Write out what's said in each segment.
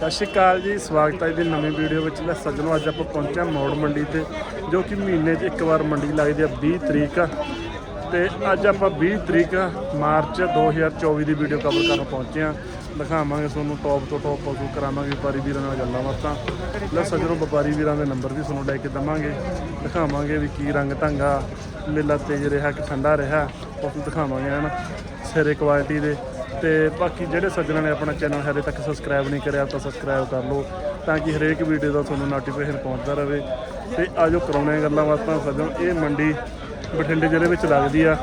ਸਤਿ ਸ਼੍ਰੀ ਅਕਾਲ ਜੀ, ਸਵਾਗਤ ਹੈ ਜੀ ਨਵੀਂ ਵੀਡੀਓ ਵਿੱਚ। ਲੈ ਸੱਜਣੋ, ਅੱਜ ਆਪਾਂ ਪਹੁੰਚੇ ਹਾਂ ਮੌੜ ਮੰਡੀ ਤੇ, ਜੋ ਕਿ ਮਹੀਨੇ 'ਚ ਇੱਕ ਵਾਰ ਮੰਡੀ ਲੱਗਦੀ ਹੈ 20 ਤਰੀਕ ਤੇ ਅੱਜ ਆਪਾਂ 20 ਤਰੀਕ ਮਾਰਚ 2024 ਦੀ ਵੀਡੀਓ ਕਵਰ ਕਰਨ ਪਹੁੰਚੇ ਹਾਂ। ਦਿਖਾਵਾਂਗੇ ਤੁਹਾਨੂੰ ਟੌਪ ਤੋਂ ਟੌਪ ਪਸ਼ੂ, ਕਰਾਵਾਂਗੇ ਵਪਾਰੀ ਵੀਰਾਂ ਨਾਲ ਗੱਲਾਂ ਬਾਤਾਂ। ਲੈ ਸੱਜਣੋ, ਵਪਾਰੀ ਵੀਰਾਂ ਦੇ ਨੰਬਰ ਵੀ ਤੁਹਾਨੂੰ ਲੈ ਕੇ ਦਵਾਂਗੇ। ਦਿਖਾਵਾਂਗੇ ਵੀ ਕੀ ਰੰਗ ਢੰਗਾ ਲੇਲਾ ਤੇਜ਼ ਰਿਹਾ ਕਿ ਠੰਡਾ ਰਿਹਾ। ਪਸ਼ੂ ਦਿਖਾਵਾਂਗੇ, ਹਨ। ਸਿਰੇ ਕੁਆਲਿਟੀ ਦੇ। ਤੇ ਬਾਕੀ ਜਿਹੜੇ ਸੱਜਣਾਂ ਨੇ ਆਪਣਾ ਚੈਨਲ ਹਜੇ ਤੱਕ ਸਬਸਕ੍ਰਾਈਬ ਨਹੀਂ ਕਰਿਆ ਤਾਂ ਸਬਸਕ੍ਰਾਈਬ ਕਰ ਲਓ ਤਾਂ ਕਿ ਹਰੇਕ ਵੀਡੀਓ ਦਾ ਤੁਹਾਨੂੰ ਨੋਟੀਫਿਕੇਸ਼ਨ ਪਹੁੰਚਦਾ ਰਹੇ। ਤੇ ਆਜੋ ਕਰਾਉਣੇ ਆ ਗੱਲਾਂ ਬਾਤਾਂ ਸੱਜਣੋ ਇਹ ਮੰਡੀ ਬਠਿੰਡੇ ਜ਼ਿਲ੍ਹੇ ਵਿੱਚ ਲੱਗਦੀ ਆ।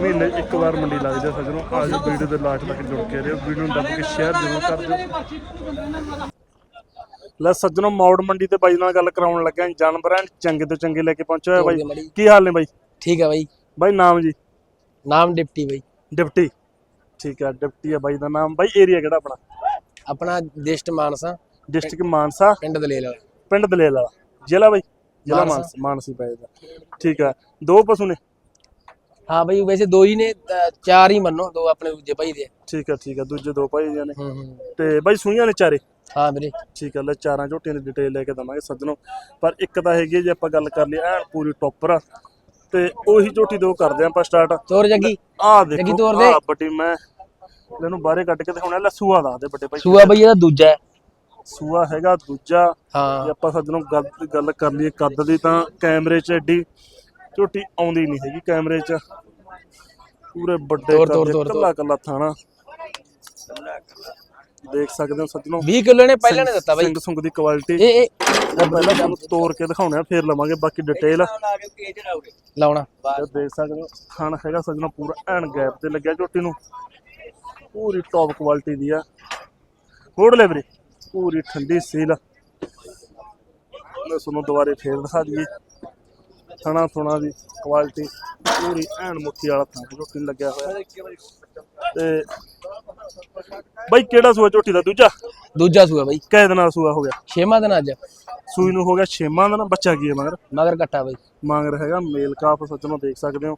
ਮਹੀਨੇ ਇੱਕ ਵਾਰ ਮੰਡੀ ਲੱਗਦੀ ਆ ਸੱਜਣੋ। ਆਜੋ ਵੀਡੀਓ ਦੇ ਲਾਸਟ ਤੱਕ ਜੁੜ ਕੇ ਰਹੋ। ਵੀਡੀਓ ਨੂੰ ਦੱਬ ਕੇ ਸ਼ੇਅਰ ਜ਼ਰੂਰ ਕਰ ਦਿਓ। ਲੈ ਸੱਜਣੋ ਮੌੜ ਮੰਡੀ ਤੇ ਬਾਈ ਨਾਲ ਗੱਲ ਕਰਾਉਣ ਲੱਗਾ ਜਾਨਵਰ ਚੰਗੇ ਤੋਂ ਚੰਗੇ ਲੈ ਕੇ ਪਹੁੰਚੇ ਹੋਏ ਬਾਈ। ਕੀ ਹਾਲ ਨੇ ਬਾਈ? ਠੀਕ ਹੈ ਬਾਈ। ਬਾਈ ਨਾਮ ਜੀ? ਨਾਮ ਡਿਪਟੀ ਬਾਈ। ਡਿਪਟੀ। ਠੀਕ ਆ ਡਿਪਟੀ ਆ ਬਾਈ ਦਾ ਨਾਮ। ਬਾਈ ਏਰੀਆ ਕਿਹੜਾ ਆਪਣਾ? ਆਪਣਾ ਦਿਸ਼ਟ ਮਾਨਸਾ। ਡਿਸਟ੍ਰਿਕਟ ਮਾਨਸਾ। ਪਿੰਡ ਦਲੇਲ ਵਾਲਾ। ਪਿੰਡ ਦਲੇਲ ਵਾਲਾ। ਜ਼ਿਲ੍ਹਾ ਬਾਈ? ਜ਼ਿਲ੍ਹਾ ਮਾਨਸਾ। ਮਾਨਸਾ ਮਾਨਸੀ ਪਏਗਾ ਠੀਕ ਆ। ਦੋ ਪਸ਼ੂ ਨੇ? ਹਾਂ ਬਾਈ ਵੈਸੇ ਦੋ ਹੀ ਨੇ ਤਾਂ ਚਾਰ ਹੀ ਮੰਨੋ ਦੋ ਆਪਣੇ ਦੂਜੇ ਭਾਈ ਦੇ। ਠੀਕ ਆ ਠੀਕ ਆ ਦੂਜੇ ਦੋ ਭਾਈ ਜੀ ਨੇ। ਤੇ ਬਾਈ ਸੂਈਆਂ ਨੇ ਚਾਰੇ? ਹਾਂ ਵੀਰੇ। ਠੀਕ ਆ ਲੈ ਚਾਰਾਂ ਝੋਟੀਆਂ ਦੀ ਡਿਟੇਲ ਲੈ ਕੇ ਦਵਾਂਗੇ ਸੱਜਣੋ। ਪਰ ਇੱਕ ਤਾਂ ਹੈਗੀ ਹੈ ਜੇ ਆਪਾਂ ਗੱਲ ਕਰ ਲਈ ਐਨ ਪੂਰੀ ਟੌਪਰ ਆ। ਤੇ ਉਹੀ ਝੋਟੀ ਦੋ ਕਰਦੇ ਆਂ ਆਪਾਂ ਸਟਾਰਟ ਤੋਰ ਜੱਗੀ। ਆਹ ਦੇਖੋ ਤੋਰ ਦੇ। ਆਹ ਵੱਡੀ ਮੈਂ ਇਹਨੂੰ ਬਾਹਰੇ ਕੱਢ ਕੇ ਦਿਖਾਉਣਾ ਲੈ ਸੂਆ ਦਾ ਦੇ ਵੱਡੇ ਭਾਈ ਸੂਆ ਬਾਈ ਇਹਦਾ ਦੂਜਾ ਹੈ। ਸੂਆ ਹੈਗਾ ਦੂਜਾ। ਜੇ ਹਾਂ ਆਪਾਂ ਸੱਜਣੋਂ ਗੱਲ ਗੱਲ ਕਰ ਲਈਏ ਕੱਦ ਦੀ ਤਾਂ ਕੈਮਰੇ 'ਚ ਐਡੀ ਝੋਟੀ ਆਉਂਦੀ ਨਹੀਂ ਹੈਗੀ ਕੈਮਰੇ 'ਚ। ਪੂਰੇ ਵੱਡੇ ਤੋਰ, ਕੱਦ ਤੋਰ, ਦੇ ਤੋਰ, ਕੱਲਾ ਕੱਲਾ ਥਾਣਾ। ਦੇਖ ਸਕਦੇ ਹੋ ਸੱਜਣੋਂ 20 ਕਿਲੋ ਨੇ ਪਹਿਲਾਂ ਨੇ ਦਿੱਤਾ ਬਾਈ। ਸਿੰਘ ਸੁੰਗ ਦੀ ਕੁਆਲਿਟੀ ਇਹ ਇਹ। ਪਹਿਲਾਂ ਤੁਹਾਨੂੰ ਤੋੜ ਕੇ ਦਿਖਾਉਣੇ ਫੇਰ ਲਵਾਂਗੇ ਬਾਕੀ ਡਿਟੇਲ ਲਾਉਣਾ। ਦੇਖ ਸਕਦੇ ਹੋ ਖਾਣ ਹੈਗਾ ਸੱਜਣੋਂ ਪੂਰਾ ਐਨ ਗੈਪ ਤੇ ਲੱਗਿਆ ਝੋਟੀ ਨੂੰ। ਪੂਰੀ ਟੌਪ ਕੁਆਲਿਟੀ ਦੀ ਆ। ਹੋੜ ਲੈ ਵੀਰੇ ਪੂਰੀ ਠੰਡੀ ਸੀਲ ਮੈਂ ਤੁਹਾਨੂੰ ਦੁਬਾਰੇ ਫੇਰ ਦਿਖਾ ਦਈਏ। ਥਣਾ ਥੁਣਾ ਦੀ ਕੁਆਲਿਟੀ ਪੂਰੀ ਐਨ ਮੁੱਠੀ ਵਾਲਾ ਥਾਂ ਝੋਟੀ ਨੂੰ ਲੱਗਿਆ ਹੋਇਆ। ਤੇ ਬਾਈ ਕਿਹੜਾ ਸੂਆ ਝੋਟੀ ਦਾ ਦੂਜਾ? ਦੂਜਾ ਸੂਆ ਬਾਈ। ਕਿਹ ਦਿਨਾਂ ਦਾ ਸੂਆ ਹੋ ਗਿਆ? ਛੇਵਾਂ ਦਿਨ ਅੱਜ। ਸੂਈ ਨੂੰ ਹੋ ਗਿਆ ਛੇਵਾਂ ਦਿਨ ਬੱਚਾ ਕੀ ਹੈ ਮਗਰ? ਮਗਰ ਕੱਟਾ ਬਾਈ। ਮੰਗਰ ਹੈਗਾ ਮੇਲ ਕਾਫ ਸੱਜਣੋਂ ਦੇਖ ਸਕਦੇ ਹੋ।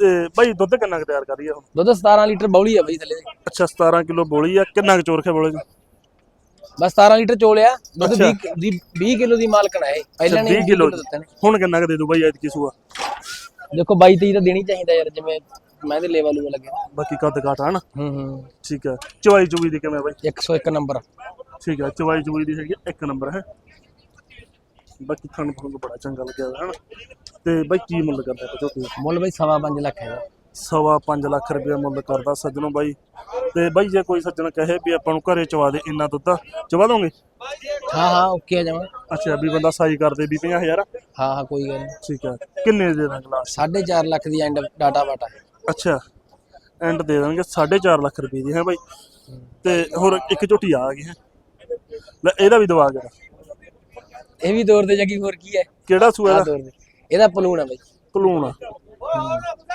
ਤੇ ਬਾਈ ਦੁੱਧ ਕਿੰਨਾ ਕੁ ਤਿਆਰ ਕਰ ਆ ਹੁਣ? ਦੁੱਧ 17 ਲੀਟਰ ਬੌਲੀ ਆ ਬਾਈ ਥੱਲੇ। ਦੀ। ਅੱਛਾ 17 ਕਿਲੋ ਬੋਲੀ ਆ। ਕਿੰਨਾ ਕੁ ਚੋਰ ਖੇ ਬੋਲੇ ਜੀ ਬਸ 17 ਲੀਟਰ ਚੋਲਿਆ ਦੁੱਧ ਅੱਛਾ। 20 ਦੀ 20 ਕਿਲੋ ਦੀ ਮਾਲਕਣ ਹੈ ਇਹ। ਪਹਿਲਾਂ ਨੇ 20 ਕਿਲੋ ਦਿੱਤੇ ਨੇ। ਹੁਣ ਕਿੰਨਾ ਕੁ ਦੇ ਦੂ ਬਾਈ ਐਤਕੀ ਸੂਆ? ਦੇਖੋ 22 23 ਤਾਂ ਦੇਣੀ ਚਾਹੀਦਾ ਯਾਰ ਜਿਵੇਂ ਮੈਂ ਤੇ ਲੈਵਲ ਨੂੰ ਲੱਗਿਆ। ਬਾਕੀ ਕੱਦ ਕਾਟ ਹਨ ਹੂੰ ਹੂੰ। ਠੀਕ ਹੈ ਚਵਾਈ ਚੁਬੀ ਦੀ ਕਿਵੇਂ ਬਾਈ? 101 ਨੰਬਰ। ਠੀਕ ਹੈ ਚਵਾਈ ਚੁਬੀ ਦੀ ਹੈਗੀ ਆ, ਇੱਕ ਨੰਬਰ ਹੈ? ਬਾਕੀ ਤੁਹਾਨੂੰ ਤੁਹਾਨੂੰ ਬੜਾ ਚੰਗਾ ਲੱਗਿਆ ਹੋਇਆ ਹਨ? ਤੇ ਬਾਈ ਕੀ ਮੁੱਲ ਕਰਦਾ ਪਚੋ ਕੀ ਮੁੱਲ ਬਾਈ ਸਵਾ ਪੰਜ ਲੱਖ ਹੈਗਾ। ਸਵਾ 5 ਲੱਖ ਰੁਪਏ ਮੁੱਲ ਕਰਦਾ ਸੱਜਣੋਂ ਬਾਈ। ਤੇ ਬਾਈ ਜੇ ਕੋਈ ਸੱਜਣ ਕਹੇ ਵੀ ਆਪਾਂ ਨੂੰ ਘਰੇ ਚਵਾ ਦੇ ਇੰਨਾ ਦੁੱਧ ਚਵਾ ਦੋਗੇ? ਹਾਂ ਹਾਂ ਓਕੇ ਆ ਜਾਵਾਂ ਅੱਛਾ ਵੀ ਬੰਦਾ ਸਾਈ ਕਰਦੇ ਵੀ 50000 ਹਾਂ ਹਾਂ ਕੋਈ ਗੱਲ ਨਹੀਂ ਠੀਕ ਹੈ ਕਿੰਨੇ ਦੇ ਦਾਂ ਗਲਾਸ 4.5 ਲੱਖ ਦੀ ਐਂਡ ਡਾਟਾ ਵਾਟਾ ਅੱਛਾ ਐਂਡ ਦੇ ਦਾਂਗੇ 4.5 ਲੱਖ ਰੁਪਏ ਦੀ ਹੈ ਬਾਈ? ਤੇ ਹੋਰ ਇੱਕ ਝੋਟੀ ਆ ਗਈ ਹੈ? ਲੈ ਇਹਦਾ ਵੀ ਦਵਾ ਕੇ ਇਹ ਵੀ ਦੌਰ ਦੇ ਜਗੀ ਹੋਰ ਕੀ ਹੈ? ਕਿਹੜਾ ਸੂਆ ਦਾ ਦੇ ਇਹਦਾ ਪਲੂਣ ਆ ਬਾਈ। ਕਲੂਣ ਆ।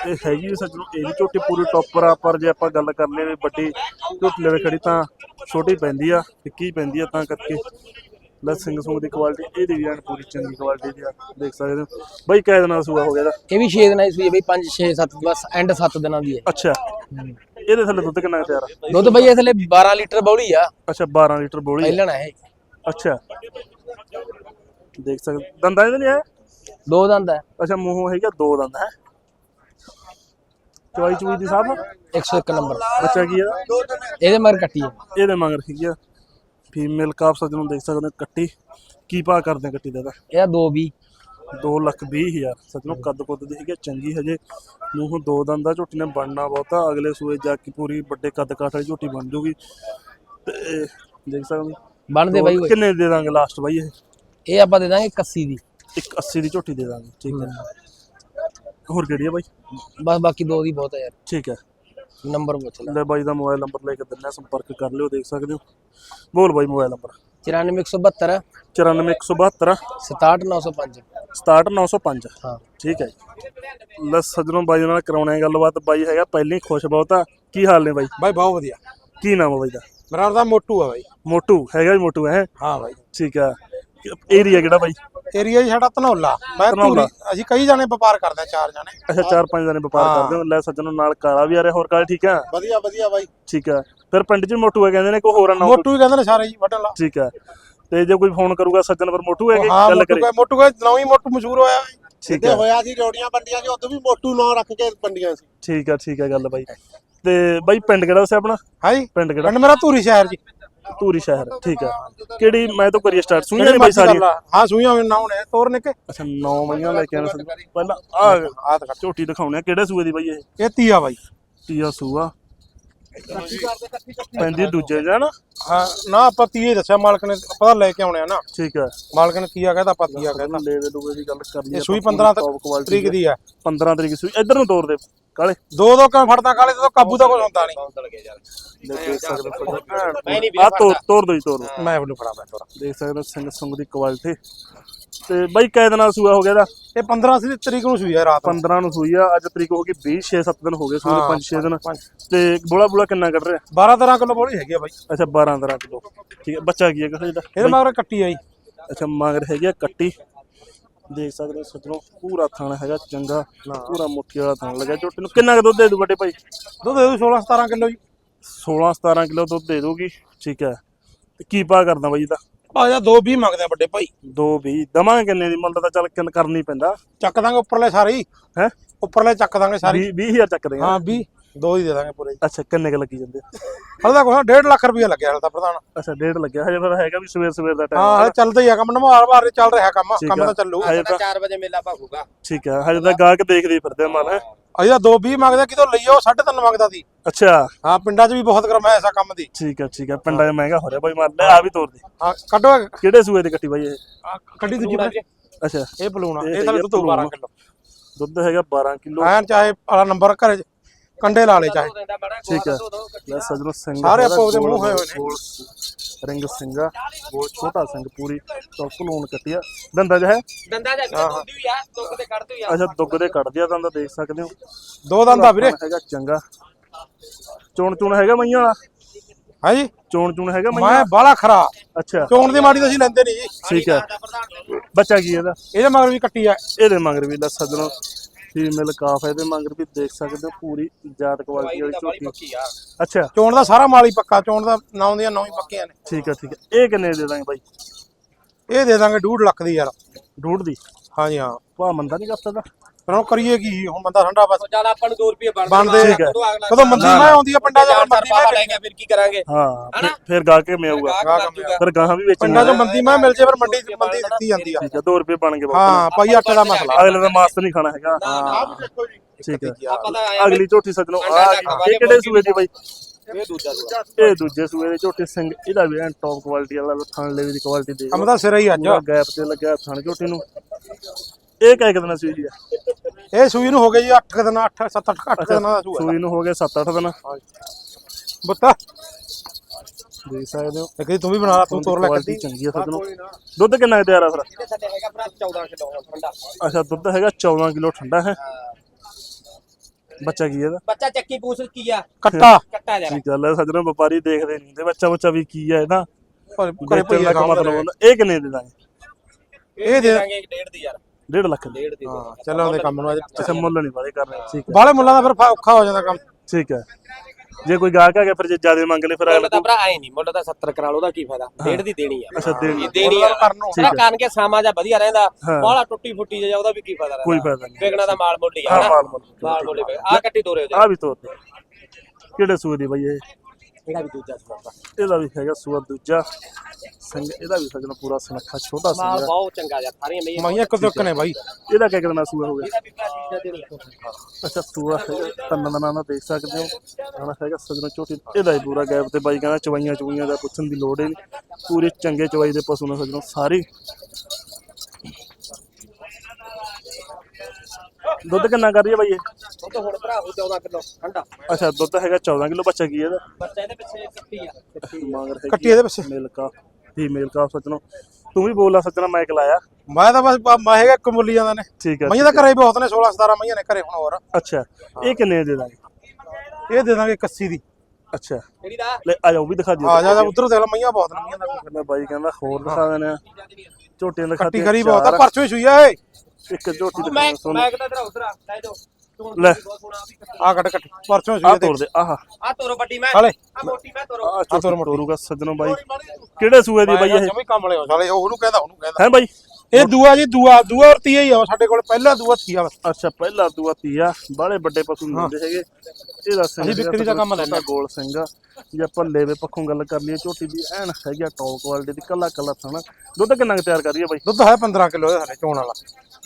ਇਹ ਹੈਗੀ ਵੀ ਸੱਜਣੋ ਇਹ ਵੀ ਝੋਟੀ ਪੂਰੀ ਟੌਪਰ ਆ ਪਰ ਜੇ ਆਪਾਂ ਗੱਲ ਕਰ ਲਈਏ ਵੀ ਵੱਡੀ ਝੋਟੀ ਲਵੇ ਖੜੀ ਤਾਂ ਛੋਟੀ ਪੈਂਦੀ ਆ ਫਿੱਕੀ ਪੈਂਦੀ ਆ ਤਾਂ ਕਰਕੇ। ਲੈ ਸਿੰਘ ਸੂਗ ਦੀ ਕੁਆਲਿਟੀ ਇਹਦੀ ਵੀ ਐਨ ਪੂਰੀ ਚੰਗੀ ਕੁਆਲਿਟੀ ਦੀ ਆ ਦੇਖ ਸਕਦੇ ਹੋ। ਬਾਈ ਕਿਹ ਦਿਨਾਂ ਦਾ ਸੂਆ ਹੋ ਗਿਆ ਇਹਦਾ? ਇਹ ਵੀ 6 ਦਿਨਾਂ ਦੀ ਸੂਈ ਬਾਈ 5 6 7 ਬਸ ਐਂਡ 7 ਦਿਨਾਂ ਦੀ ਹੈ ਅੱਛਾ। ਇਹਦੇ ਥੱਲੇ ਦੁੱਧ ਕਿੰਨਾ ਕੁ ਤਿਆਰ ਆ? ਦੁੱਧ ਬਾਈ ਇਹ ਥੱਲੇ 12 ਲੀਟਰ ਬੌਲੀ ਆ। ਅੱਛਾ 12 ਲੀਟਰ ਬੋਲੀ ਪਹਿਲਣ ਹੈ ਇਹ। ਅੱਛਾ। ਦੇਖ ਸਕਦੇ ਦੰਦਾਂ ਇਹਦੇ ਨਹੀਂ ਹੈ ਦੋ ਦੰਦ ਹੈ। ਅੱਛਾ ਮੂੰਹੋਂ ਹੈਗਾ ਦੋ ਦੰਦ ਹੈ। ਚਵਾਈ ਚੂਈ ਦੀ ਸਾਹਿਬ 101 ਨੰਬਰ। ਬੱਚਾ ਕੀ ਇਹਦਾ? ਇਹਦੇ ਮਗਰ ਕੱਟੀ ਹੈ ਇਹਦੇ ਮਗਰ ਹੈਗੀ ਆ। ਫੀਮੇਲ ਕਾਫ ਸੱਜ ਨੂੰ ਦੇਖ ਸਕਦੇ ਹੋ ਕੱਟੀ। ਕੀ ਪਾ ਕਰਦੇ ਕੱਟੀ ਦਾ ਇਹਦਾ? ਇਹਦਾ 220 2 ਲੱਖ 20 ਹਜ਼ਾਰ। ਸੱਜ ਨੂੰ ਕੱਦ ਕੁੱਦ ਦੀ ਹੈਗੀ ਚੰਗੀ ਹਜੇ। ਮੂੰਹੋਂ ਦੋ ਦੰਦ ਦਾ ਝੋਟੀ ਨੇ ਬਣਨਾ ਬਹੁਤਾ ਅਗਲੇ ਸੂਏ ਜਾ ਕੇ ਪੂਰੀ ਵੱਡੇ ਕੱਦ ਕਾਠ ਵਾਲੀ ਝੋਟੀ ਬਣ ਜੂਗੀ। ਤੇ ਦੇਖ ਸਕਦੇ ਹੋ। ਬਣਦੇ ਬਾਈ ਕਿੰਨੇ ਦੇ ਦਾਂਗੇ ਲਾਸਟ ਬਾਈ ਇਹ? ਇਹ ਆਪਾਂ ਦੇ ਦਾਂਗੇ 81 ਦੀ। ਇੱਕ 80 ਦੀ ਝੋਟੀ ਦੇ ਦਾਂਗੇ ਠੀਕ ਹੈ। ਹੋਰ ਕਿਹੜੀ ਆ ਬਾਈ? ਬਸ ਬਾਕੀ ਦੋ ਦੀ ਬਹੁਤ ਹੈ ਯਾਰ। ਠੀਕ ਹੈ। ਨੰਬਰ ਪੁੱਛ ਲੈ। ਲੈ ਬਾਈ ਦਾ ਮੋਬਾਈਲ ਨੰਬਰ ਲੈ ਕੇ ਦਿੰਦਾ ਸੰਪਰਕ ਕਰ ਲਿਓ ਦੇਖ ਸਕਦੇ ਹੋ। ਬੋਲ ਬਾਈ ਮੋਬਾਈਲ ਨੰਬਰ। 94172 94172 67905 67905 ਹਾਂ। ਠੀਕ ਹੈ ਜੀ। ਲੈ ਸੱਜਣੋਂ ਬਾਈ ਨਾਲ ਕਰਾਉਣਾ ਹੈ ਗੱਲਬਾਤ। ਬਾਈ ਹੈਗਾ ਪਹਿਲਾਂ ਹੀ ਖੁਸ਼ ਬਹੁਤ ਆ। ਕੀ ਹਾਲ ਨੇ ਬਾਈ? ਬਾਈ ਬਹੁਤ ਵਧੀਆ। ਕੀ ਨਾਮ ਆ ਬਾਈ ਦਾ? ਮੇਰਾ ਨਾਮ ਮੋਟੂ ਆ ਬਾਈ। ਮੋਟੂ ਹੈਗਾ ਜੀ ਮੋਟੂ ਹੈ? ਹਾਂ ਬਾਈ। ਠੀਕ ਆ। ਏਰੀਆ ਕਿਹੜਾ ਬਾਈ? ਏਰੀਆ ਜੀ ਸਾਡਾ ਧਨੌਲਾ। ਮੈਂ। ਧੂਰੀ ਅਸੀਂ ਕਈ ਜਾਣੇ ਵਪਾਰ ਕਰਦੇ ਆ ਚਾਰ ਜਾਣੇ। ਅੱਛਾ ਚਾਰ ਪੰਜ ਜਣੇ ਵਪਾਰ ਹਾਂ। ਕਰਦੇ ਹੋ। ਲੈ ਸੱਜਣੋਂ ਨਾਲ ਕਾਲਾ ਵੀ ਆ ਰਿਹਾ ਹੋਰ ਕਾਲੇ ਠੀਕ ਆ? ਵਧੀਆ ਵਧੀਆ ਬਾਈ। ਠੀਕ ਆ। ਫਿਰ ਪਿੰਡ 'ਚ ਮੋਟੂ ਹੈ ਕਹਿੰਦੇ ਨੇ ਕੋਈ ਹੋਰ ਨਾ ਮੋਟੂ ਹੀ ਕਹਿੰਦੇ ਨੇ ਸਾਰੇ ਜੀ ਵੱਢਣ ਲਾ ਠੀਕ ਆ। ਤੇ ਜੇ ਕੋਈ ਫੋਨ ਕਰੂਗਾ ਸੱਜਣ ਪਰ ਮੋਟੂ ਹੈਗੇ ਹਾਂ ਗੱਲ ਮੋਟੂ ਕਰੇ ਮੋਟੂ ਕਾ ਨੌਂ ਹੀ ਮੋਟੂ ਮਸ਼ਹੂਰ ਹੋਇਆ ਠੀਕ ਤੇ ਆ। ਹੋਇਆ ਸੀ ਜੋੜੀਆਂ ਪੰਡੀਆਂ ਚ ਉਦੋਂ ਵੀ ਮੋਟੂ ਨਾਂ ਰੱਖ ਕੇ ਪੰਡੀਆਂ ਸੀ। ਠੀਕ ਆ ਠੀਕ ਆ ਗੱਲ ਬਾਈ। ਤੇ ਬਾਈ ਪਿੰਡ ਕਿਹੜਾ ਦੱਸਿਆ ਆਪਣਾ? ਹਾਂਜੀ ਪਿੰਡ ਕਿਹੜਾ? ਪਿੰਡ ਮੇਰਾ ਧੂਰੀ ਸ਼ਹਿਰ ਜੀ। ਧੂਰੀ ਸ਼ਹਿਰ ਠੀਕ ਆ ਕਿਹੜੀ ਮੈਂ ਤਾਂ ਕਰੀਏ ਸਟਾਰਟ ਸੁਣੀ ਜਿਹੜੀ ਨੇ ਬਾਈ ਮਰਜ਼ੀ ਸਾਰੀ। ਕਰ ਲਾ। ਹਾਂ ਸੂਈਆਂ ਨਾਉ ਨੇ ਤੋਰ ਨਿੱਕੇ। ਅੱਛਾ ਨੌ ਮਈਆਂ ਲੈ ਕੇ ਆਣਾ ਪਹਿਲਾਂ ਆ ਆ ਤਾਂ ਝੋਟੀ ਦਿਖਾਉਣੇ ਆ ਕਿਹੜੇ ਸੂਏ ਦੀ ਬਾਈ ਇਹ? ਇਹ ਤੀਆ ਬਾਈ। ਤੀਆ ਸੂਆ। ਪੈਂਦੀ ਦੂਜੇ ਜਾਂ ਨਾ। ਹਾਂ ਨਾ ਆਪਾਂ ਤੀਏ ਦੱਸਿਆ ਮਾਲਕ ਨੇ ਪਤਾ ਲੈ ਕੇ ਆਉਣੇ ਆ ਨਾ। ਠੀਕ ਆ ਮਾਲਕ ਨੇ ਤੀਆ ਕਹਿੰਦਾ ਆਪਾਂ ਤੀਆ ਕਹਿੰਦਾ ਲੈ ਦੇ ਦੂਗੇ ਦੀ ਗੱਲ ਕਰ ਲਈ ਇਹ ਸੂਈ 15 ਤਰੀਕ ਦੀ ਆ। 15 ਤਰੀਕ ਸੂਈ। ਇੱਧਰ ਨੂੰ ਤੋੜ ਦੇ। ਕਾਲੇ ਦੋ ਦੋ ਕਿਉਂ ਫੜਦਾ ਕਾਲੇ ਤੋਂ ਕਾਬੂ ਦਾ ਕੁਝ ਹੁੰਦਾ ਨਹੀਂ। ਦੇਖ ਸਕਦੇ ਆ ਤੋੜ ਤੋੜ ਦੋ ਜੀ ਤੋੜ ਦਿਓ। ਮੈਂ ਬਲੂ ਫੜਾ ਮੈਂ ਤੋਰਾ। ਦੇਖ ਸਕਦੇ ਹੋ ਸਿੰਘ ਸੁੰਗ ਦੀ ਕੁਆਲਿਟੀ। ਤੇ ਬਾਈ ਕੈ ਦਿਨਾਂ ਸੂਆ ਹੋ ਗਿਆ ਦਾ ਇਹ 15 ਸੀ ਤਰੀਕ ਨੂੰ ਸੂਈ ਆ ਰਾਤ ਨੂੰ। 15 ਨੂੰ ਸੂਈ ਆ ਅੱਜ ਤਰੀਕ ਹੋ ਗਈ 20 6 7 ਦਿਨ ਹੋ ਗਏ ਸੂਈ ਹਾਂ, 5 6 ਦਿਨ। ਪੰਜ। ਤੇ ਬੋਲਾ ਬੋਲਾ ਕਿੰਨਾ ਕੱਢ ਰਿਹਾ? 12 13 ਕਿਲੋ ਬੋਲੀ ਹੈਗੀ ਆ ਬਾਈ। ਅੱਛਾ 12 13 ਕਿਲੋ। ਠੀਕ ਹੈ ਬੱਚਾ ਕੀ ਹੈ ਕਿਸੇ ਦਾ? ਇਹਦੇ ਮਗਰ ਕੱਟੀ ਆਈ ਅੱਛਾ ਮਗਰ ਹੈਗੀ ਆ ਕੱਟੀ। ਦੇਖ ਸਕਦੇ ਹੋ ਸੱਜਣੋ ਪੂਰਾ ਥਣ ਹੈਗਾ ਚੰਗਾ ਪੂਰਾ ਮੁੱਠੀ ਵਾਲਾ ਥਣ ਲੱਗਿਆ। ਝੋਟੇ ਨੂੰ ਕਿੰਨਾ ਕੁ ਦੁੱਧ ਦੇ ਦੂ ਵੱਡੇ ਭਾਈ? ਦੁੱਧ ਦੇ ਦੂ 16 17 ਕਿਲੋ ਜੀ। 16 17 ਕਿਲੋ ਦੁੱਧ ਦੇ ਦੋਗੀ ਠੀਕ ਹੈ। ਤੇ ਕੀ ਪਾ ਕਰਦਾ ਬਾਈ ਇਹਦਾ? ਆ ਜਾ ਦੋ 20 ਮੰਗਦੇ ਆ ਵੱਡੇ ਭਾਈ। ਦੋ ਵੀ ਦਵਾਂਗੇ ਕਿੰਨੇ ਦੀ? ਮੁੱਲ ਤਾਂ ਚੱਲ ਕਿੰਨ ਕਰਨੀ ਪੈਂਦਾ। ਚੱਕ ਦਾਂਗੇ ਉੱਪਰਲੇ ਸਾਰੇ। ਹੀ? ਹੈ ਉੱਪਰਲੇ ਚੱਕ ਦਾਂਗੇ ਸਾਰੇ। 20 20000 ਚੱਕਦੇ ਆ ਹਾਂ 20 ਦੋ ਹੀ ਦੇ ਦਾਂਗੇ ਪੂਰੇ ਅੱਛਾ ਕਿੰਨੇ ਕ ਲੱਗੀ ਜਾਂਦੇ? ਹਲ ਦਾ ਕੁਛ 1.5 ਲੱਖ ਰੁਪਇਆ ਲੱਗਿਆ ਹਲ ਤਾਂ ਪ੍ਰਧਾਨ। ਅੱਛਾ ਡੇਢ ਲੱਗਿਆ। ਹਜੇ ਫਿਰ ਹੈਗਾ ਵੀ ਸਵੇਰ ਸਵੇਰ ਦਾ ਟਾਈਮ ਹਾਂ ਹਲੇ ਚੱਲਦਾ ਹੀ ਆ ਕੰਮ ਨਮਾਰ ਬਾਰ ਚੱਲ ਰਿਹਾ ਕੰਮ ਠੀਕ ਕੰਮ ਆ। ਤਾਂ ਚੱਲੂ। ਹਜੇ ਤਾਂ 4 ਵਜੇ ਮੇਲਾ ਭਾਗੂਗਾ। ਠੀਕ ਹੈ ਹਜੇ ਤਾਂ ਗਾਹਕ ਦੇਖਦੇ ਹੀ ਫਿਰਦੇ ਆ ਮਾਲ ਹੈ। ਅਸੀਂ ਤਾਂ ਦੋ 20 ਮੰਗਦੇ ਕਿਤੋਂ ਲਈਓ 3.5 ਮੰਗਦਾ ਸੀ। ਅੱਛਾ। ਹਾਂ ਪਿੰਡਾਂ 'ਚ ਵੀ ਬਹੁਤ ਗਰਮ ਹੈ ਐਸਾ ਕੰਮ ਦੀ। ਠੀਕ ਹੈ ਠੀਕ ਹੈ ਪਿੰਡਾਂ 'ਚ ਮਹਿੰਗਾ ਹੋ ਰਿਹਾ ਬਾਈ ਮਾਲ। ਲੈ ਆ ਵੀ ਤੋੜ ਦੇ। ਹਾਂ ਕੱਢੋ ਕਿਹੜੇ ਸੂਏ ਦੀ ਕੱਟੀ ਬਾਈ ਇਹ? ਆਹ ਕੱਢੀ ਦੂਜੀ ਫਿਰ। ਅੱਛਾ। ਇਹ ਬਲੂਣਾ ਇਹ ਤਾਂ ਦੁੱਧ 12 ਕਿਲੋ। ਦੁੱਧ ਹੈਗਾ 12 ਕਿਲੋ। ਐਨ ਚਾਹੇ ਵਾਲਾ ਨੰਬਰ ਘਰੇ 'ਚ ਕੰਡੇ ਲਾ ਲੇ ਚਾਹੇ। ਠੀਕ ਹੈ। ਲੈ ਸਜਣੋ ਸਿੰਘ। ਸਾਰੇ ਆਪੋ ਉਹਦੇ ਮੂੰਹ ਹੋਏ ਹੋਏ ਨੇ। ਰਿੰਗ ਸਿੰਘਾ ਬਹੁਤ ਛੋਟਾ ਸਿੰਘ ਪੂਰੀ ਟੋਪ ਲੂਣ ਕੱਟਿਆ ਦੰਦਾ ਜਿਹਾ ਹੈ? ਦੰਦਾ ਜਾ ਕੇ ਦੁੱਧ ਵੀ ਆ ਦੁੱਧ ਤੇ ਕੱਢ ਦੂ ਅੱਛਾ ਦੁੱਗ ਦੇ ਕੱਢ ਦਿਆ ਦੰਦਾ ਦੇਖ ਸਕਦੇ ਹੋ। ਦੋ ਦੰਦ ਆ ਵੀਰੇ ਹੈਗਾ ਚੰਗਾ। ਚੋਣ ਚੂਣ ਹੈਗਾ ਮਈਆਂ ਵਾਲਾ? ਹਾਂਜੀ। ਚੋਣ ਚੂਣ ਹੈਗਾ ਮਈਆਂ ਮੈਂ ਬਾਲਾ ਖਰਾ। ਅੱਛਾ। ਚੋਣ ਦੀ ਮਾੜੀ ਤਾਂ ਅਸੀਂ ਲੈਂਦੇ ਨਹੀਂ ਜੀ। ਠੀਕ ਹੈ। ਬੱਚਾ ਕੀ ਇਹਦਾ? ਇਹਦੇ ਮਗਰ ਵੀ ਕੱਟੀ ਆ। ਇਹਦੇ ਮਗਰ ਵੀ ਲੈ ਸਜਣੋ। ਫੀਮੇਲ ਕਾਫ ਹੈ ਇਹਦੇ ਮਗਰ ਵੀ ਦੇਖ ਸਕਦੇ ਹੋ ਪੂਰੀ ਜਾਤ ਕੁਆਲਿਟੀ ਵਾਲੀ ਝੋਟੀ। ਅੱਛਾ। ਚੋਣ ਦਾ ਸਾਰਾ ਮਾਲ ਹੀ ਪੱਕਾ ਚੋਣ ਦਾ ਨੌ ਦੀਆਂ ਨੌ ਹੀ ਪੱਕੀਆਂ ਨੇ। ਠੀਕ ਹੈ ਠੀਕ ਹੈ। ਇਹ ਕਿੰਨੇ ਦੇ ਦਾਂਗੇ ਬਾਈ? ਇਹ ਦੇ ਦਾਂਗੇ 2.5 ਲੱਖ ਦੀ ਯਾਰ। ਡੂੜ ਦੀ? ਹਾਂਜੀ ਹਾਂ। ਭਾ ਮੰਦਾ ਨਹੀਂ ਕਰਦਾ ਫਿਰ ਉਹ ਕਰੀਏ ਕੀ? ਹੁਣ ਬੰਦਾ ਠੰਡਾ ਬਸ। ਚੱਲ ਆਪਾਂ ਨੂੰ 2 ਰੁਪਏ ਬਣ ਬਣਦੇ ਠੀਕ ਹੈ। ਕਦੋਂ ਮੰਦੀ ਮੈਂ ਆਉਂਦੀ ਆ ਪਿੰਡਾਂ 'ਚ ਮੰਦੀ ਮੈਂ ਲੈ ਕੇ ਫਿਰ ਕੀ ਕਰਾਂਗੇ? ਹਾਂ ਫਿਰ- ਫਿਰ ਗਾ ਕੇ ਮੈਂ ਆਊਗਾ ਗਾਹਕ ਲੱਗ ਜੂਗਾ ਫਿਰ ਗਾਹਾਂ ਵੀ ਵੇਚਣਾ ਪਿੰਡਾਂ 'ਚ ਮੰਦੀ ਮੈਂ ਮਿਲ ਜੇ ਫਿਰ ਮੰਡੀ ਮੰਦੀ ਦਿੱਤੀ ਜਾਂਦੀ ਆ। ਠੀਕ ਹੈ 2 ਰੁਪਏ ਬਣ ਗਏ ਹਾਂ ਭਾਈ ਆਟੇ ਦਾ ਮਸਲਾ। ਅਗਲੇ ਦਾ ਮਾਸਤ ਨਹੀਂ ਖਾਣਾ ਹੈਗਾ। ਠੀਕ ਹੈ। ਆਪਾਂ ਤਾਂ ਅਗਲੀ ਝੋਟੀ ਸਜਣੋ ਆ ਇਹ ਕਿਹੜੇ ਸੂਏ ਦੀ ਬਾਈ? ਇਹ ਦੂਜਾ ਸੂਆ। ਇਹ ਦੂਜੇ ਸੂਏ ਦੇ ਝੋਟੇ ਸਿੰਘ। ਇਹਦਾ ਵੀ ਐਨ ਟੌਪ ਕੁਆਲਿਟੀ ਵਾਲਾ ਥਣ ਲੈਵੇ ਦੀ ਕੁਆਲਿਟੀ ਦੇ ਕੰਮ ਦਾ ਸਿਰ ਹੀ ਅੱਜ। ਪੂਰਾ ਗੈਪ ਤੇ ਲੱਗਿਆ ਥਣ ਝੋਟੇ ਨੂੰ। ਇਹ ਕਹਿ ਕਿਦਣਾ ਸੂਈ ਆ ਇਹ ਸੂਈ ਨੂੰ ਹੋ ਗਏ ਜੀ 8 ਦਿਨ 8 7 8 8 ਦਿਨਾਂ ਦਾ ਸੂਆ। ਸੂਈ ਨੂੰ ਹੋ ਗਏ 7-8 ਦਿਨ। ਬੁੱਤਾ। ਦੇਖ ਸਕਦੇ ਹੋ। ਇੱਕ ਦੀ ਤੂੰ ਵੀ ਬਣਾ ਲਾ ਤੂੰ ਤੋਰ ਲੈ ਕੱਢੀ। ਚੰਗੀ ਆ ਸਜਣੋ ਦੁੱਧ ਕਿੰਨਾ ਤਿਆਰ ਆ ਫਿਰ? ਸਾਡੇ ਹੈਗਾ ਭਰਾ 14 ਕਿਲੋ ਠੰਡਾ। ਅੱਛਾ ਦੁੱਧ ਹੈਗਾ 14 ਕਿਲੋ ਠੰਡਾ ਹੈ। ਬੱਚਾ ਕੀ ਹੈ ਇਹਦਾ? ਬੱਚਾ ਚੱਕੀ ਪੂਛ ਕੀ ਆ? ਕੱਟਾ। ਕੱਟਾ ਜਰਾ। ਕੀ ਗੱਲ ਹੈ ਸਜਣੋ ਵਪਾਰੀ ਦੇਖਦੇ ਨਹੀਂ ਤੇ ਬੱਚਾ ਬੱਚਾ ਵੀ ਕੀ ਹੈ ਇਹਦਾ? ਮਤਲਬ ਇਹ ਕਿੰਨੇ ਦੇ ਦਾਂਗੇ? ਇਹ ਦੇ ਦਾਂਗੇ ਇੱਕ ਡੇਢ ਦੀ ਯਾਰ। 1.5 ਲੱਖ ਦੇ। ਡੇਢ ਦੀ ਹਾਂ ਚੱਲਾਂ ਦੇ ਕੰਮ ਨੂੰ ਅੱਜ ਅੱਛਾ ਮੁੱਲ ਨਹੀਂ ਵਾਦੇ ਕਰਨੇ ਠੀਕ ਹੈ। ਬਾਲੇ ਮੁੱਲਾਂ ਦਾ ਫਿਰ ਫਾ- ਔਖਾ ਹੋ ਜਾਂਦਾ ਕੰਮ। ਠੀਕ ਹੈ। ਜੇ ਕੋਈ ਗਾਹਕ ਆ ਗਿਆ ਫਿਰ ਜੇ ਜ਼ਿਆਦਾ ਮੰਗ ਲੈ ਫਿਰ ਮੁੱਲ ਅਗਲਾ ਤਾਂ ਭਰਾ ਆਏ ਨਹੀਂ ਮੁੱਲ ਤਾਂ 70 ਕਰਾ ਲਓ ਉਹਦਾ ਕੀ ਫਾਇਦਾ? ਡੇਢ ਦੀ ਦੇਣੀ ਆ। ਅੱਛਾ ਦੇਣੀ ਇਹ ਦੇਣੀ ਆ। ਕਰਨ ਨੂੰ ਭਰਾ ਕਾਨ ਕੇ ਸਾਮਾ ਜਾ ਵਧੀਆ ਰਹਿੰਦਾ। ਹਾਂ। ਬਾਹਲਾ ਟੁੱਟੀ ਫੁੱਟੀ ਜਾ ਉਹਦਾ ਵੀ ਕੀ ਫਾਇਦਾ ਰਹਿੰਦਾ? ਕੋਈ ਫਾਇਦਾ ਨਹੀਂ। ਵੇਗਣਾ ਦਾ ਮਾਲ ਮੁੱਲ ਹੀ ਆ ਹਾਂ? ਮਾਲ ਮੁੱਲ। ਮਾਲ ਮੁੱਲ ਹੀ ਆ। ਕੱਟੀ ਤੋਰੇ ਉਹਦੇ ਆ ਵੀ ਤੋਰ ਦੇ ਕਿਹੜੇ ਸੂਏ ਦੀ ਬਈ ਇਹ? ਇਹਦਾ ਵੀ ਦੂਜਾ ਸਮਾਂ ਇਹਦਾ ਵੀ ਹੈਗਾ ਸੂਆ ਦੂਜਾ। ਸਿੰਘ ਇਹਦਾ ਵੀ ਸਜਣਾ ਪੂਰਾ ਸੁਨੱਖਾ ਛੋਟਾ ਮਾਲ ਸਿੰਘ ਬਹੁਤ ਚੰਗਾ ਯਾਰ ਸਾਰੀਆਂ ਮਾਈਆਂ ਇੱਕ ਤੋਂ ਇੱਕ ਨੇ ਬਾਈ। ਇਹਦਾ ਕਿਹ ਕਿੰਨਾ ਸੂਆ ਹੋ ਗਿਆ? ਇਹਦਾ ਵੀ ਭਰਾ ਚੀਜ਼ਾਂ ਦੇਣੀ ਅੱਛਾ ਸੂਆ ਹੈਗਾ ਤੰਨ ਦਾ ਦੇਖ ਸਕਦੇ ਹੋ। ਆਣਾ ਹੈਗਾ ਸਜਣਾ ਝੋਟੀ ਇਹਦਾ ਹੀ ਪੂਰਾ ਗੈਪ ਤੇ ਬਾਈ ਕਹਿੰਦਾ ਚਵਾਈਆਂ ਚੁਈਆਂ ਦਾ ਪੁੱਛਣ ਦੀ ਲੋੜ ਹੀ ਨਹੀਂ। ਪੂਰੇ ਚੰਗੇ ਚਵਾਈ ਦੇ ਪਸ਼ੂ ਨੇ ਸਜਣਾ ਸਾਰੀ। ਦੁੱਧ ਕਿੰਨਾ ਕਰ ਰਹੀ ਹੈ ਬਾਈ ਇਹ? ਉਹ ਤਾਂ ਹੁਣ ਭਰਾ ਹੋ 14 ਕਿਲੋ ਠੰਡਾ। ਅੱਛਾ ਦੁੱਧ ਹੈਗਾ 14 ਕਿਲੋ ਬੱਚਾ ਕੀ ਹੈ ਇਹਦਾ? ਬੱਚਾ ਇਹਦੇ ਪਿੱਛੇ ਕੱਟੀ ਆ। ਮਾਂਗਰ ਹੈਗੀ ਕੱਟੀ ਇਹਦੇ ਪਿੱਛੇ? ਮੇਲ ਕਾ ਫੀਮੇਲ ਕਾ ਸੱਜਣੋ। ਤੂੰ ਵੀ ਬੋਲਾ ਸੱਜਣਾ ਮੈਂ ਲਾਇਆ। ਮੈਂ ਤਾਂ ਬਸ ਮੈਂ ਹੈਗਾ ਇੱਕ ਮੁੱਲੀ ਜਾਂਦਾ ਨੇ। ਠੀਕ ਹੈ ਮਈਆਂ ਤਾਂ ਘਰੇ ਬਹੁਤ ਨੇ 16 17 ਮਈਆਂ ਨੇ ਘਰੇ ਹੁਣ ਹੋਰ। ਅੱਛਾ ਇਹ ਕਿੰਨੇ ਦੇ ਦਾਂਗੇ? ਇਹ ਦੇ ਦਾਂਗੇ 81 ਦੀ। ਅੱਛਾ। ਕਿਹੜੀ ਦਾ? ਲੈ ਆ ਜਾਓ ਵੀ ਦਿਖਾ ਦਿਓ। ਆ ਜਾ ਜਾ ਉਧਰ ਦੇਖ ਲੈ ਮਈਆਂ ਬਹੁਤ ਨੇ ਮਈਆਂ ਦਾ। ਮੈਂ ਬਾਈ ਕਹਿੰਦਾ ਹੋਰ ਦਿਖਾ ਦੇਣੇ ਆ। ਝੋਟੀਆਂ ਕੱਟੀ ਦਿਖਾਤੀਆਂ ਖਰੀ ਬਹੁਤ ਆ। ਪਰਚੋ ਹੀ ਸੂਈ ਆ ਏ ਇੱਕ ਝੋਟੀ ਮੈਂ ਦਿਖਾ ਸੋਨੂੰ। ਮੈਂ ਕਿਤਾ ਤੇਰਾ ਉਧਰ ਲੈ ਤੂੰ ਲੈ। ਸੋਹਣਾ ਵੀ ਆ ਕੱਟ ਕੱਟ ਪਰਚੋ ਆ ਸੂਈ ਆ ਤੋੜ ਦੇ ਆਹ। ਆ ਤੋਰੋ ਵੱਡੀ ਮੈਂ। ਆ ਮੋਟੀ ਮੈਂ ਤੋਰੋ। ਆ ਤੋਰ। ਤੋਰੂਗਾ ਸੱਜਣੋ ਬਾਈ। ਕਿਹੜੇ ਸੂਏ ਦੀ ਬਾਈ ਇਹ? ਜਮੀ ਕੰਮ ਲਿਓ ਸਾਲੇ ਉਹਨੂੰ ਕਹਿੰਦਾ ਉਹਨੂੰ ਕਹਿੰਦਾ ਹੈ ਬਾਈ? ਇਹ ਦੂਆ ਜੀ ਦੂਆ ਦੂਆ ਔਰ ਤੀਆ ਹੀ ਆ ਸਾਡੇ ਕੋਲ ਪਹਿਲਾ ਦੂਆ ਤੀਆ ਵਾ। ਅੱਛਾ ਪਹਿਲਾ ਦੂਆ ਤੀਆ। ਬਾਲੇ ਵੱਡੇ ਪਸ਼ੂ ਮਿਲਦੇ ਹੈਗੇ। ਇਹਦਾ ਸਿੰਘ ਅਸੀਂ ਵਿਕਰੀ ਦਾ ਕੰਮ ਲੈਂਦੇ। ਗੋਲ ਸਿੰਘ ਆ। ਜੇ ਆਪਾਂ ਲੇਵੇ ਪੱਖੋਂ ਗੱਲ ਕਰ ਲਈਏ ਝੋਟੀ ਦੀ ਐਨ ਹੈਗੀ ਆ ਟੌਪ ਕੁਆਲਿਟੀ ਦੀ ਕੱਲਾ ਕੱਲਾ ਥਣਾ। ਦੁੱਧ ਕਿੰਨਾ ਕੁ ਤਿਆਰ ਕਰ ਰਹੀ ਹੈ ਬਾਈ? ਦੁੱਧ ਹੈ 15 ਕਿਲੋ ਦੇ ਸਾਡੇ ਚੋਣ ਵਾਲਾ।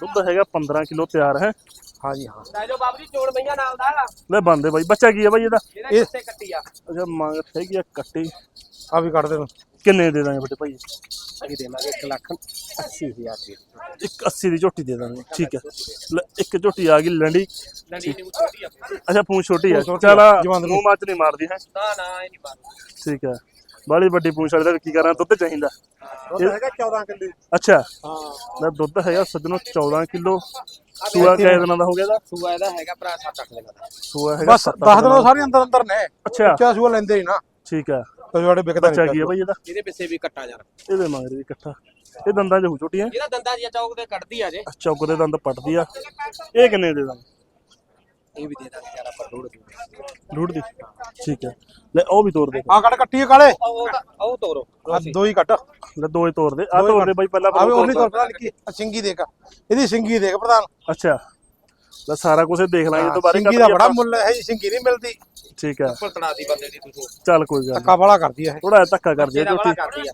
ਦੁੱਧ ਹੈਗਾ 15 ਕਿਲੋ ਤਿਆਰ ਹੈ। ਹਾਂਜੀ ਹਾਂ। ਲੈ ਜਾਓ ਬਾਬੂ ਜੀ ਚੋੜ ਮਈਆਂ ਨਾਲ ਦਾ। ਲੈ ਬੰਦੇ ਬਾਈ ਬੱਚਾ ਕੀ ਹੈ ਬਾਈ ਇਹਦਾ? ਇਹਦਾ ਇਹ- ਕਿੱਥੇ ਕੱਟੀ ਆ। ਅੱਛਾ ਮੰਗ ਹੈਗੀ ਆ ਕੱਟੀ। ਆ ਵੀ ਕੱਢ ਦੇ ਕਿੰਨੇ ਦੇ ਦਾਂਗੇ ਵੱਡੇ ਭਾਈ? ਅਸੀਂ ਦੇਵਾਂਗੇ 1 ਲੱਖ 80000 ਦੀ। ਇੱਕ 80 ਦੀ ਝੋਟੀ ਦੇ ਦਾਂਗੇ ਠੀਕ ਹੈ। ਲੈ, ਇੱਕ ਝੋਟੀ ਆ ਗਈ ਲੰਡੀ। ਲੰਡੀ ਨੂੰ ਛੋਟੀ ਆ। ਅੱਛਾ ਪੂੰਛ ਛੋਟੀ ਚਲ ਆ, ਜਵਾਨ ਨੂੰ। ਮੂੰਹ ਮੱਚ ਨਹੀਂ ਮਾਰਦੀ ਹੈ? ਨਾ ਨਾ ਇਹ ਨਹੀਂ ਬਾਤ ਠੀਕ ਹੈ। ਬਾਲੀ ਵੱਡੀ ਪੂੰਛ ਵਾਲੇ ਦਾ ਕੀ ਕਰਾਂ ਦੁੱਧ ਚਾਹੀਦਾ। ਦੁੱਧ ਹੈਗਾ 14 ਕਿਲੋ। ਅੱਛਾ। ਹਾਂ। ਲੈ ਦੁੱਧ ਹੈਗਾ ਸੱਜਣੋ 14 ਕਿਲੋ। ਸੂਆ ਕਿੰਨੇ ਦਿਨਾਂ ਦਾ ਹੋ ਗਿਆ ਦਾ ਸੂਆ ਇਹਦਾ ਹੈਗਾ ਭਰਾ 7-8 ਦਿਨਾਂ ਦਾ। ਸੂਆ ਹੈਗਾ ਬਸ ਸੱਤ 10 ਦਿਨ ਸਾਰੇ ਅੰਦਰ ਅੰਦਰ ਨੇ। ਅੱਛਾ। ਉੱਚਾ ਸੂਆ ਲੈਂਦੇ ਹੀ ਨਾ। ਠੀਕ ਹੈ ਤੇ ਜਿਹੜੇ ਵਿਕਦਾ ਬੱਚਾ ਨਹੀਂ ਕੀ ਹੈ ਬਾਈ ਇਹਦਾ? ਇਹਦੇ ਪਿੱਛੇ ਵੀ ਕੱਟਾ ਯਾਰ। ਇਹਦੇ ਮੰਗਦੇ ਵੀ ਇਕੱਠਾ ਇਹ ਦੰਦਾਂ 'ਚ ਹੋ ਛੋਟੀਆਂ ਇਹਦਾ ਦੰਦਾਂ ਦੀਆਂ ਚੌਕ ਤੇ ਕੱਢਦੀ ਆ ਜੇ। ਚੌਕ ਦੇ ਦੰਦ ਪੱਟਦੀ ਆ। ਇਹ ਕਿੰਨੇ ਦੇ ਇਹ ਵੀ ਦੇ ਦਾਂਗੇ ਯਾਰ ਆਪਾਂ ਡੋੜ ਦੂੰਗੇ ਡੂੜ ਦੀ? ਠੀਕ ਹੈ। ਲੈ ਉਹ ਵੀ ਤੋੜ ਦੇ। ਆ ਕੱਟ ਕੱਟੀ ਕਾਲੇ? ਉਹ ਤਾਂ ਉਹ ਤੋਰੋ ਆ ਦੋ ਹੀ ਕੱਟ। ਲੈ ਦੋ ਹੀ ਤੋੜ ਦੇ। ਆ ਤੋੜ ਦੇ ਬਾਈ ਪਹਿਲਾਂ ਆ ਵੀ ਪਹਿਲਾਂ ਉਹਨੀ ਤੋਰ ਪਤਾ ਨਿੱਕੀ ਆ ਸਿੰਗੀ ਦੇਖ। ਇਹਦੀ ਸਿੰਗੀ ਦੇਖ ਪ੍ਰਧਾਨ। ਅੱਛਾ। ਲੈ ਸਾਰਾ ਕੁਝ ਦੇਖ ਲਾਂਗੇ ਦੁਬਾਰੇ ਸਿੰਗੀ ਦਾ ਬੜਾ ਮੁੱਲ ਹੈ ਜੀ ਸਿੰਗੀ ਨਹੀਂ ਮਿਲਦੀ। ਠੀਕ ਹੈ ਉੱਪਰ ਦੀ ਬੰਦੇ ਦੀ ਤੁਸੀਂ ਚੱਲ ਕੋਈ ਗੱਲ ਧੱਕਾ ਬੜਾ ਕਰਦੀ ਹੈ ਥੋੜਾ ਜਿਹਾ ਧੱਕਾ ਕਰ ਵਾਲਾ ਝੋਟੀ ਕਰਦੀ ਆ।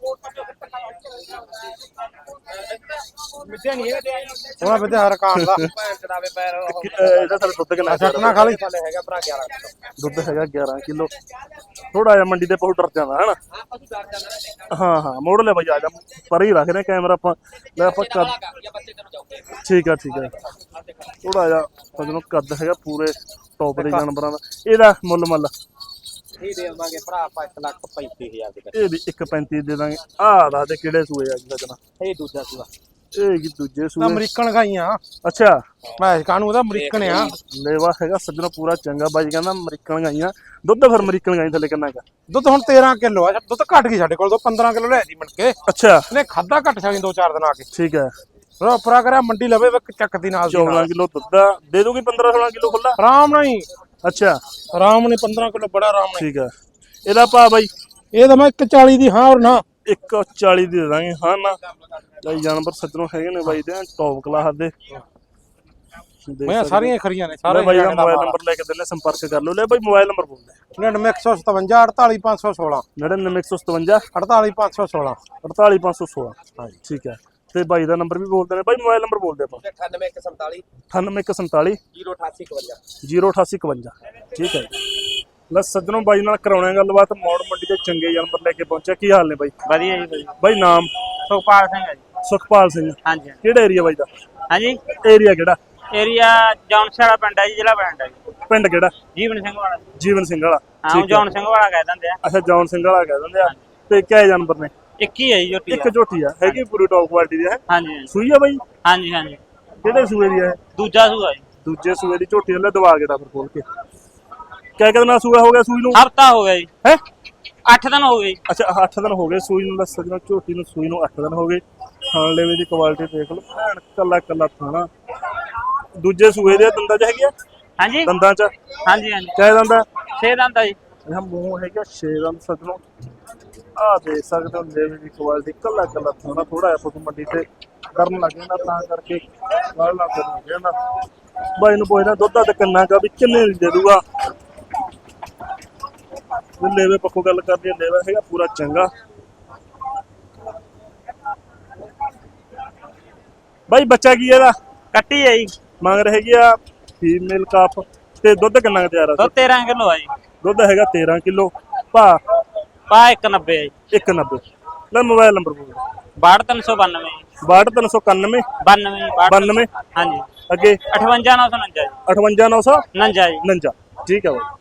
ਮਿੱਟਿਆ ਨਹੀਂ ਇਹ ਤੇ ਉਹਨਾਂ ਵਿੱਚ ਹਰ ਕਾਂ ਦਾ। ਭੈਣ ਚਦਾਵੇ ਪੈਰ ਉਹ ਇਹਦਾ ਸਾਡਾ ਦੁੱਧ ਕਿੰਨਾ ਨਾ ਥੱਲੇ ਹੈਗਾ ਭਰਾ 11 ਕਿਲੋ। ਦੁੱਧ ਹੈਗਾ 11 ਕਿਲੋ। ਥੋੜਾ ਜਿਹਾ ਮੰਡੀ ਤੇ ਬਹੁਤ ਡਰ ਜਾਂਦਾ ਹਨਾ? ਹਾਂ ਹਾਂ ਮੋੜ ਲੈ ਬਾਈ ਆ ਜਾ। ਪਰ ਹੀ ਰੱਖਦੇ ਕੈਮਰਾ ਆਪਾਂ। ਲੈ ਆਪਾਂ ਕੱਦ ਵਾਲਾ ਠੀਕ ਆ ਠੀਕ ਆ। ਥੋੜਾ ਜਿਹਾ ਸਜਣੋ ਕੱਦ ਹੈਗਾ ਪੂਰੇ। ਟੌਪ ਦੇ ਜਾਨਵਰਾਂ ਦਾ। ਇਹਦਾ ਮੁੱਲ ਮੱਲ। ਇਹ ਦੇ ਦੇਵਾਂਗੇ ਭਰਾ ਆਪਾਂ 1 ਲੱਖ 35000 ਦੇ ਇਹ ਵੀ 1.35 ਦੇ ਦਾਂਗੇ। ਆਹ ਦੇ ਕਿਹੜੇ ਸੂਏ ਆ ਜੀ ਸਜਣਾ ਇਹ ਦੂਜਾ ਸੂਆ। ਇਹ ਕੀ ਦੂਜੇ ਨਾ ਸੂਏ ਅਮਰੀਕਨ ਗਾਈਆਂ ਅੱਛਾ। ਮੈਂ ਕਾਨੂੰ ਉਹਦਾ ਅਮਰੀਕਨ ਆ? ਲੇਵਾ ਹੈਗਾ ਸੱਜਣਾ ਪੂਰਾ ਚੰਗਾ। ਬਾਈ ਕਹਿੰਦਾ ਅਮਰੀਕਨ ਗਾਈਆਂ ਦੁੱਧ ਫਿਰ ਅਮਰੀਕਨ ਗਾਈ ਥੱਲੇ ਕਿੰਨਾ ਕਾ ਦੁੱਧ ਹੁਣ 13 ਕਿਲੋ ਆ। ਦੁੱਧ ਘਟ ਗਈ ਸਾਡੇ ਕੋਲ। ਤੋਂ 15 ਕਿਲੋ ਲੈ ਦੀ ਮਿਣ ਕੇ। ਅੱਛਾ। ਇਹਨੇ ਖਾਦਾ ਘਟ ਸਕਦੀ ਦੋ ਚਾਰ ਦਿਨ ਆ ਕੇ। ਠੀਕ ਹੈ। ਫਿਰ ਉਪਰਾ ਕਰਿਆ ਮੰਡੀ ਲਵੇ ਇੱਕ ਚੱਕ ਦੀ ਨਾਲ ਦੀ 14 ਨਾਲ। ਕਿਲੋ ਦੁੱਧ ਆ। ਦੇ ਦੋਗੇ 15 16 ਕਿਲੋ ਖੁੱਲਾ ਆਰਾਮ ਨਾਲ ਹੀ। ਅੱਛਾ। ਆਰਾਮ ਨੇ 15 ਕਿਲੋ ਬੜਾ ਆਰਾਮ ਨਾਲ ਠੀਕ ਹੈ ਇਹਦਾ ਭਾ ਬਾਈ? ਇਹ ਤਾਂ ਮੈਂ 140 ਦੀ ਹਾਂ ਔਰ ਨਾ। 140 ਦੀ ਦੇ ਦਾਂਗੇ ਹਾਂ ਨਾ। ਲੈ ਜਾਨਵਰ ਸੱਜਣੋਂ ਹੈਗੇ ਨੇ ਬਾਈ ਦੇ ਟੌਪ ਕਲਾਸ ਦੇ। ਦੇਖ ਮੈਂ ਸਕਦੇ ਸਾਰੀਆਂ ਹੀ। ਖਰੀਆਂ ਨੇ ਲੈ ਸਾਰੇ ਬਾਈ ਦਾ ਮੋਬਾਈਲ ਨੰਬਰ ਲੈ ਕੇ ਦਿੰਦੇ ਸੰਪਰਕ ਕਰ ਲਓ। ਲੈ ਬਾਈ ਮੋਬਾਈਲ ਨੰਬਰ ਬੋਲ ਦੇ। 957 48516 99157 48516 48516 ਹਾਂਜੀ। ਠੀਕ ਹੈ। ਤੇ ਬਾਈ ਦਾ ਨੰਬਰ ਵੀ ਬੋਲਦੇ ਨੇ। ਬਾਈ ਮੋਬਾਈਲ ਨੰਬਰ ਬੋਲਦੇ ਆਪਾਂ। 98147 98147 08851 0851 ਠੀਕ ਹੈ। ਲੈ ਸੱਜਣੋਂ ਬਾਈ ਨਾਲ ਕਰਾਉਣੇ ਗੱਲਬਾਤ। ਮੌੜ ਮੰਡੀ ਦੇ ਚੰਗੇ ਜਾਨਵਰ ਲੈ ਕੇ ਪਹੁੰਚਿਆ। ਕੀ ਹਾਲ ਨੇ ਬਾਈ? ਵਧੀਆ ਜੀ ਬਾਈ ਨਾਮ? ਸੁਖਪਾਲ ਸਿੰਘ ਹੈ ਜੀ। ਸੁਖਪਾਲ ਸਿੰਘ। ਹਾਂਜੀ। ਕਿਹੜਾ ਏਰੀਆ ਬਾਈ ਦਾ? ਹਾਂਜੀ। ਏਰੀਆ ਕਿਹੜਾ? ਏਰੀਆ ਜੌਨਸ ਵਾਲਾ ਪਿੰਡ ਹੈ ਜੀ ਜ਼ਿਲ੍ਹਾ ਪਿੰਡ ਹੈ ਜੀ। ਪਿੰਡ ਕਿਹੜਾ? ਜੀਵਨ ਸਿੰਘ ਵਾਲਾ। ਜੀਵਨ ਸਿੰਘ ਵਾਲਾ। ਹਾਂ ਜੌਨ ਸਿੰਘ ਵਾਲਾ ਕਹਿ ਦਿੰਦੇ ਆ। ਅੱਛਾ ਜੌਨ ਸਿੰਘ ਵਾਲਾ ਕਹਿ ਦਿੰਦੇ ਆ। ਤੇ ਕਿਆ ਜਾਨਵਰ ਨੇ? ਇੱਕ ਹੀ ਹੈ ਜੀ ਝੋਟੀ ਇੱਕ ਝੋਟੀ ਆ। ਹੈਗੀ ਪੂਰੀ ਟੌਪ ਕੁਆਲਿਟੀ ਦੀ ਹੈ। ਹਾਂਜੀ ਹਾਂਜੀ। ਸੂਈ ਆ ਬਾਈ? ਹਾਂਜੀ ਹਾਂਜੀ। ਕਿਹੜੇ ਸੂਏ ਦੀ ਹੈ? ਦੂਜਾ ਸੂਆ ਜੀ। ਦੂਜੇ ਸੂਏ ਦੀ ਝੋਟੀ ਲੈ ਦਵਾ ਕੇ ਦਾ ਫਿਰ ਖੋਲ ਕੇ। ਕਿਆ ਕਿੰਨਾ ਸੂਆ ਹੋ ਗਿਆ ਸੂਈ ਨੂੰ? ਹਫਤਾ ਹੋ ਗਿਆ ਜੀ। ਹੈ? 8 ਦਿਨ ਹੋ ਗਏ ਜੀ। ਅੱਛਾ 8 ਦਿਨ ਹੋ ਗਏ ਸੂਈ ਨੂੰ ਦੱਸ ਸਕਦਾ ਝੋਟੀ ਨੂੰ ਸੂਈ ਨੂੰ 8 ਦਿਨ ਹੋ ਗਏ। ਖਾਣ ਲੈਵੇ ਦੀ ਕੁਆਲਿਟੀ ਦੇਖ ਲਓ। ਐਨ ਕੱਲਾ ਕੱਲਾ ਖਾਣਾ ਦੂਜੇ ਸੂਏ ਦੇ ਦੰਦਾਂ ਚ ਹੈਗੀ ਆ? ਹਾਂਜੀ। ਦੰਦਾਂ ਚ? ਹਾਂਜੀ ਹਾਂਜੀ। ਕਿਆ ਦੰਦਾ 6 ਦਿਨ ਦਾ ਜੀ। ਇਹ ਮੂੰਹ ਹੈਗਾ 6 ਦੰਦ ਸੱਜਣੋ। ਆ ਦੇਖ ਸਕਦੇ ਹੋ ਲੈਵੇ ਦੀ ਕੁਆਲਿਟੀ ਕੱਲਾ ਕੱਲਾ ਖਾਣਾ ਥੋੜਾ ਜਿਹਾ ਪਸ਼ੂ ਮੰਡੀ ਤੇ ਕਰਨ ਲੱਗ ਜਾਂਦਾ ਤਾਂ ਕਰਕੇ ਨਾ ਕਰਨ ਲੱਗ ਜਾਂਦਾ ਬਾਈ ਨੂੰ ਪੁੱਛਦਾ ਦੁੱਧ ਦਾ ਕਿੰਨਾ ਕਾ ਵੀ ਕਿੰਨੇ ਦੀ ਦੂਗਾ? ਲੈਵੇ ਪੱਕੋ ਗੱਲ ਕਰਦੇ ਲੈਵਾ ਹੈਗਾ ਪੂਰਾ ਚੰਗਾ। ਬਾਈ ਬੱਚਾ ਕੀ ਇਹਦਾ? ਕੱਟੀ ਹੈ ਜੀ। ਮੰਗ ਹੈਗੀ ਆ ਫੀਮੇਲ ਕਾਫ ਤੇ ਦੁੱਧ ਕਿੰਨਾ ਕੁ ਤਿਆਰ ਆ? ਦੁੱਧ 13 ਕਿਲੋ ਆ ਜੀ। ਦੁੱਧ ਹੈਗਾ 13 ਕਿਲੋ। ਭਾ ਪਾ 190 ਹੈ ਜੀ। 190 ਲੈ ਮੋਬਾਈਲ ਨੰਬਰ ਬੋਲ 62392 ਜੀ 62991 92 ਜੀ 92 ਹਾਂਜੀ। ਅੱਗੇ? 58949 ਜੀ। 58900 49 ਜੀ। 49 ਠੀਕ ਹੈ ਬਾਈ।